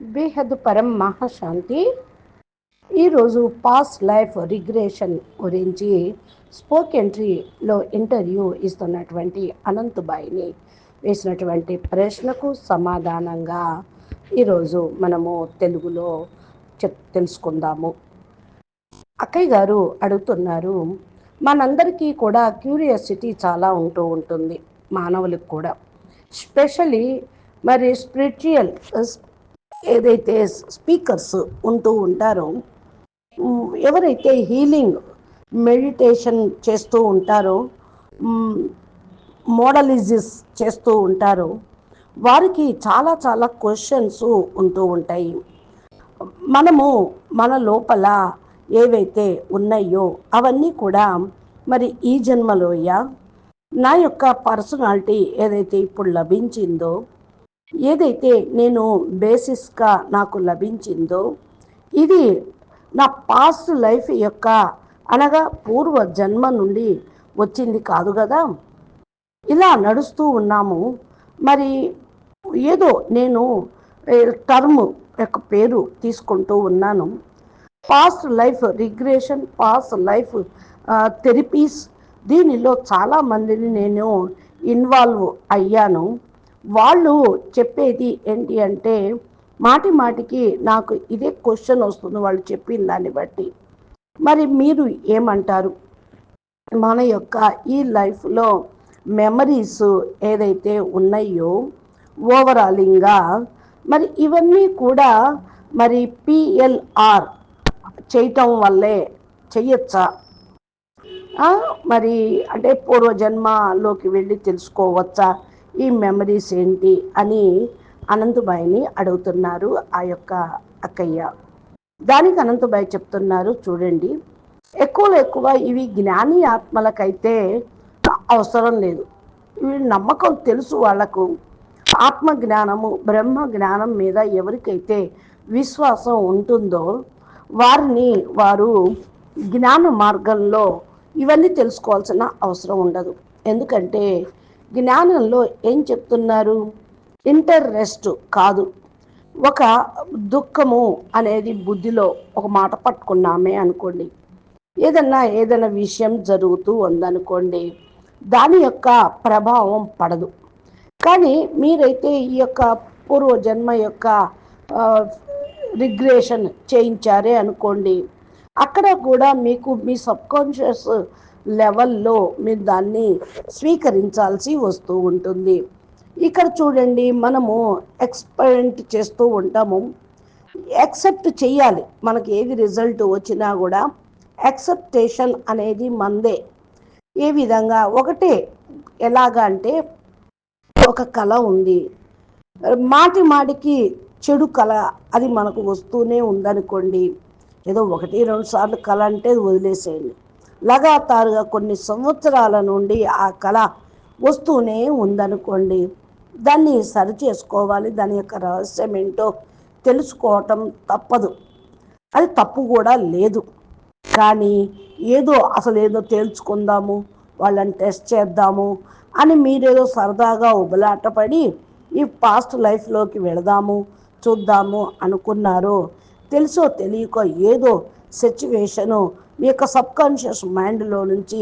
బేహద్ పరం మహాశాంతి. ఈరోజు పాస్ లైఫ్ రిగ్రేషన్ గురించి స్పోక్ ఎంట్రీలో ఇంటర్వ్యూ ఇస్తున్నటువంటి అనంతుబాయిని వేసినటువంటి ప్రశ్నకు సమాధానంగా ఈరోజు మనము తెలుగులో చెప్ తెలుసుకుందాము. అక్కయ్య గారు అడుగుతున్నారు మనందరికీ కూడా క్యూరియాసిటీ చాలా ఉంటూ ఉంటుంది మానవులకు కూడా. స్పెషలీ మరి స్పిరిచువల్ ఏదైతే స్పీకర్స్ ఉంటూ ఉంటారో ఎవరైతే హీలింగ్ మెడిటేషన్ చేస్తూ ఉంటారో మోడలిజిస్ చేస్తూ ఉంటారో వారికి చాలా చాలా క్వశ్చన్స్ ఉంటూ ఉంటాయి. మనము మన లోపల ఏవైతే ఉన్నాయో అవన్నీ కూడా మరి ఈ జన్మలోయ నా యొక్క పర్సనాలిటీ ఏదైతే ఇప్పుడు లభించిందో ఏదైతే నేను బేసిస్గా నాకు లభించిందో ఇది నా పాస్ట్ లైఫ్ యొక్క అనగా పూర్వ జన్మ నుండి వచ్చింది కాదు కదా? ఇలా నడుస్తూ ఉన్నాము. మరి ఏదో నేను టర్మ్ యొక్క పేరు తీసుకుంటూ ఉన్నాను. Past life regression past life therapies దీనిలో చాలా మందిని నేను ఇన్వాల్వ్ అయ్యాను. వాళ్ళు చెప్పేది ఏంటి అంటే మాటి మాటికి నాకు ఇదే క్వశ్చన్ వస్తుంది వాళ్ళు చెప్పిన దాన్ని బట్టి. మరి మీరు ఏమంటారు? మన యొక్క ఈ లైఫ్లో మెమరీస్ ఏదైతే ఉన్నాయో ఓవరాలింగ్గా మరి ఇవన్నీ కూడా మరి పిఎల్ఆర్ చేయటం వల్లే చెయ్యొచ్చా మరి అంటే పూర్వజన్మలోకి వెళ్ళి తెలుసుకోవచ్చా? ఈ మెమరీస్ ఏంటి అని అనంతబాయిని అడుగుతున్నారు ఆ యొక్క అక్కయ్య. దానికి అనంతబాయి చెప్తున్నారు చూడండి. ఎక్కువలో ఎక్కువ ఇవి జ్ఞాని ఆత్మలకైతే అవసరం లేదు. ఇవి నమ్మకం తెలుసు వాళ్ళకు. ఆత్మ జ్ఞానము బ్రహ్మ జ్ఞానం మీద ఎవరికైతే విశ్వాసం ఉంటుందో వారిని వారు జ్ఞాన మార్గంలో ఇవన్నీ తెలుసుకోవాల్సిన అవసరం ఉండదు. ఎందుకంటే జ్ఞానంలో ఏం చెప్తున్నారు? ఇంటర్రెస్ట్ కాదు. ఒక దుఃఖము అనేది బుద్ధిలో ఒక మాట పట్టుకున్నామే అనుకోండి. ఏదన్నా ఏదైనా విషయం జరుగుతూ ఉందనుకోండి దాని యొక్క ప్రభావం పడదు. కానీ మీరైతే ఈ యొక్క పూర్వజన్మ యొక్క రిగ్రేషన్ చేయించారే అనుకోండి అక్కడ కూడా మీకు మీ సబ్కాన్షియస్ లెవెల్లో మీరు దాన్ని స్వీకరించాల్సి వస్తూ ఉంటుంది. ఇక్కడ చూడండి మనము ఎక్స్పెరిమెంట్ చేస్తూ ఉంటాము. యాక్సెప్ట్ చేయాలి. మనకి ఏది రిజల్ట్ వచ్చినా కూడా యాక్సెప్టేషన్ అనేది మందే. ఏ విధంగా? ఒకటే ఎలాగా అంటే ఒక కళ ఉంది. మాటి మాటికి చెడు కళ అది మనకు వస్తూనే ఉందనుకోండి. ఏదో ఒకటి రెండు సార్లు కళ అంటే వదిలేసేయండి. లగాతారుగా కొన్ని సంవత్సరాల నుండి ఆ కళ వస్తూనే ఉందనుకోండి. దాన్ని సరి చేసుకోవాలి దాని యొక్క రహస్యం ఏంటో తెలుసుకోవటం తప్పదు. అది తప్పు కూడా లేదు. కానీ ఏదో అసలు ఏదో తేల్చుకుందాము వాళ్ళని టెస్ట్ చేద్దాము అని మీరేదో సరదాగా ఉబలాటపడి ఈ పాస్ట్ లైఫ్లోకి వెళదాము చూద్దాము అనుకున్నారు తెలుసో తెలియకో ఏదో సిచ్యువేషను మీ యొక్క సబ్ కాన్షియస్ మైండ్లో నుంచి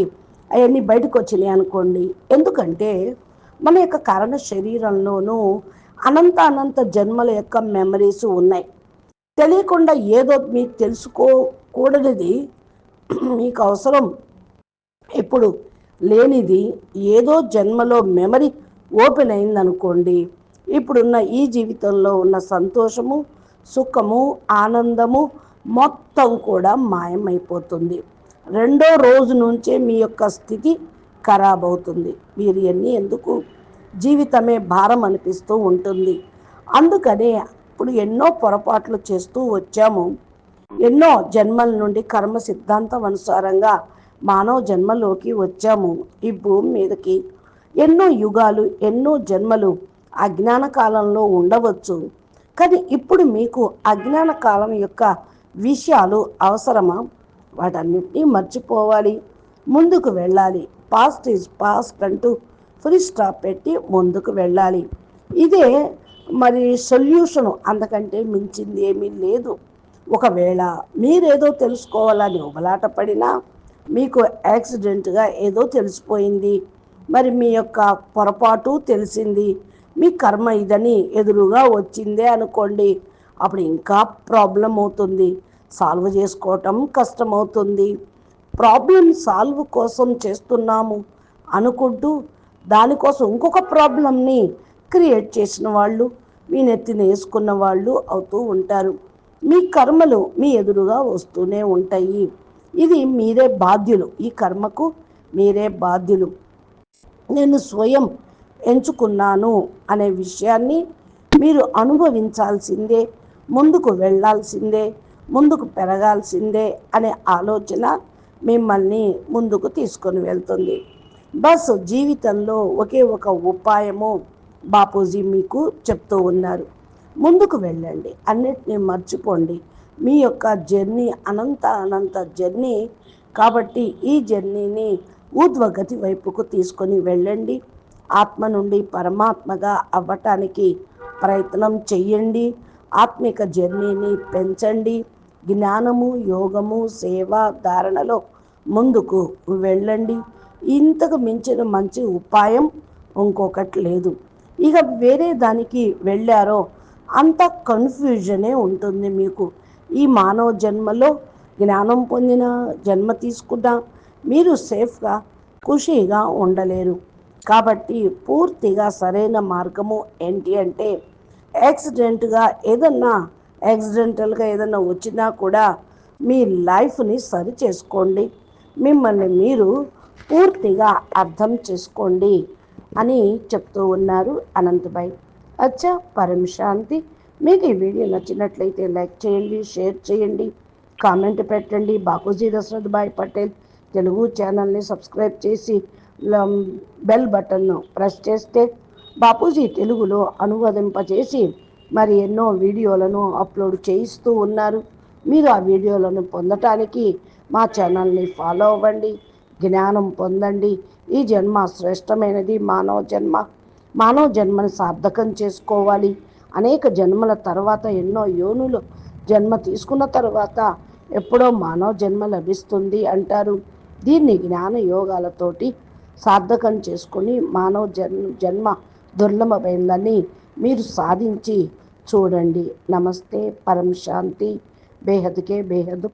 అవన్నీ బయటకు వచ్చినాయి అనుకోండి. ఎందుకంటే మన యొక్క కారణ శరీరంలోనూ అనంత అనంత జన్మల యొక్క మెమరీస్ ఉన్నాయి. తెలియకుండా ఏదో మీకు తెలుసుకోకూడనిది మీకు అవసరం ఇప్పుడు లేనిది ఏదో జన్మలో మెమరీ ఓపెన్ అయిందనుకోండి. ఇప్పుడున్న ఈ జీవితంలో ఉన్న సంతోషము సుఖము ఆనందము మొత్తం కూడా మాయమైపోతుంది. రెండో రోజు నుంచే మీ యొక్క స్థితి ఖరాబ్ అవుతుంది మీరు ఎన్ని ఎందుకు జీవితమే భారం అనిపిస్తూ ఉంటుంది. అందుకనే ఇప్పుడు ఎన్నో పొరపాట్లు చేస్తూ వచ్చాము. ఎన్నో జన్మల నుండి కర్మ సిద్ధాంతం అనుసారంగా మానవ జన్మలోకి వచ్చాము. ఈ భూమి మీదకి ఎన్నో యుగాలు ఎన్నో జన్మలు అజ్ఞాన కాలంలో ఉండవచ్చు. కానీ ఇప్పుడు మీకు అజ్ఞాన కాలం యొక్క విషయాలు అవసరమా? వాటన్నిటినీ మర్చిపోవాలి. ముందుకు వెళ్ళాలి. పాస్ట్ ఈజ్ పాస్ట్ అంటూ ఫుల్ స్టాప్ పెట్టి ముందుకు వెళ్ళాలి. ఇదే మరి సొల్యూషను. అంతకంటే మించింది ఏమీ లేదు. ఒకవేళ మీరేదో తెలుసుకోవాలని ఉబలాట పడినా మీకు యాక్సిడెంట్గా ఏదో తెలిసిపోయింది. మరి మీ యొక్క పొరపాటు తెలిసింది. మీ కర్మ ఇదని ఎదురుగా వచ్చిందే అనుకోండి. అప్పుడు ఇంకా ప్రాబ్లం అవుతుంది. సాల్వ్ చేసుకోవటం కష్టమవుతుంది. ప్రాబ్లం సాల్వ్ కోసం చేస్తున్నాము అనుకుంటూ దానికోసం ఇంకొక ప్రాబ్లంని క్రియేట్ చేసిన వాళ్ళు మీ నెత్తిన వేసుకున్న వాళ్ళు అవుతూ ఉంటారు. మీ కర్మలు మీ ఎదురుగా వస్తూనే ఉంటాయి. ఇది మీరే బాధ్యులు. ఈ కర్మకు మీరే బాధ్యులు. నేను స్వయం ఎంచుకున్నాను అనే విషయాన్ని మీరు అనుభవించాల్సిందే. ముందుకు వెళ్ళాల్సిందే ముందుకు పెరగాల్సిందే అనే ఆలోచన మిమ్మల్ని ముందుకు తీసుకొని వెళ్తుంది. బస్ జీవితంలో ఒకే ఒక ఉపాయము బాపూజీ మీకు చెప్తూ ఉన్నారు. ముందుకు వెళ్ళండి అన్నిటినీ మర్చిపోండి. మీ యొక్క జర్నీ అనంత అనంత జర్నీ కాబట్టి ఈ జర్నీని ఊర్ధ్వగతి వైపుకు తీసుకొని వెళ్ళండి. ఆత్మ నుండి పరమాత్మగా అవ్వటానికి ప్రయత్నం చెయ్యండి. ఆత్మిక జర్నీని పెంచండి. జ్ఞానము యోగము సేవ ధారణలో ముందుకు వెళ్ళండి. ఇంతకు మించిన మంచి ఉపాయం ఇంకొకటి లేదు. ఇక వేరే దానికి వెళ్ళారో అంత కన్ఫ్యూజనే ఉంటుంది మీకు. ఈ మానవ జన్మలో జ్ఞానం పొందిన జన్మ తీసుకున్న మీరు సేఫ్గా ఖుషీగా ఉండలేరు. కాబట్టి పూర్తిగా సరైన మార్గము ఏంటి అంటే యాక్సిడెంట్గా ఏదన్నా యాక్సిడెంటల్గా ఏదన్నా వచ్చినా కూడా మీ లైఫ్ని సరి చేసుకోండి. మిమ్మల్ని మీరు పూర్తిగా అర్థం చేసుకోండి అని చెప్తూ ఉన్నారు అనంతభాయ్ అచ్చా! పరమ శాంతి. మీకు ఈ వీడియో నచ్చినట్లయితే లైక్ చేయండి షేర్ చేయండి కామెంట్ పెట్టండి. బాపూజీ దశరథ్ భాయ్ పటేల్ తెలుగు ఛానల్ని సబ్స్క్రైబ్ చేసి బెల్ బటన్ను ప్రెస్ చేస్తే బాపూజీ తెలుగులో అనువదింపచేసి మరి ఎన్నో వీడియోలను అప్లోడ్ చేయిస్తూ ఉన్నారు. మీరు ఆ వీడియోలను పొందటానికి మా ఛానల్ని ఫాలో అవ్వండి జ్ఞానం పొందండి. ఈ జన్మ శ్రేష్టమైనది మానవ జన్మ. మానవ జన్మని సార్థకం చేసుకోవాలి. అనేక జన్మల తర్వాత ఎన్నో యోనులు జన్మ తీసుకున్న తర్వాత ఎప్పుడో మానవ జన్మ లభిస్తుంది అంటారు. దీన్ని జ్ఞాన యోగాలతోటి సార్థకం చేసుకొని మానవ జన్మ జన్మ దుర్లభమైందని మీరు సాధించి చూడండి. నమస్తే. పరం శాంతి బేహద్కే బేహద్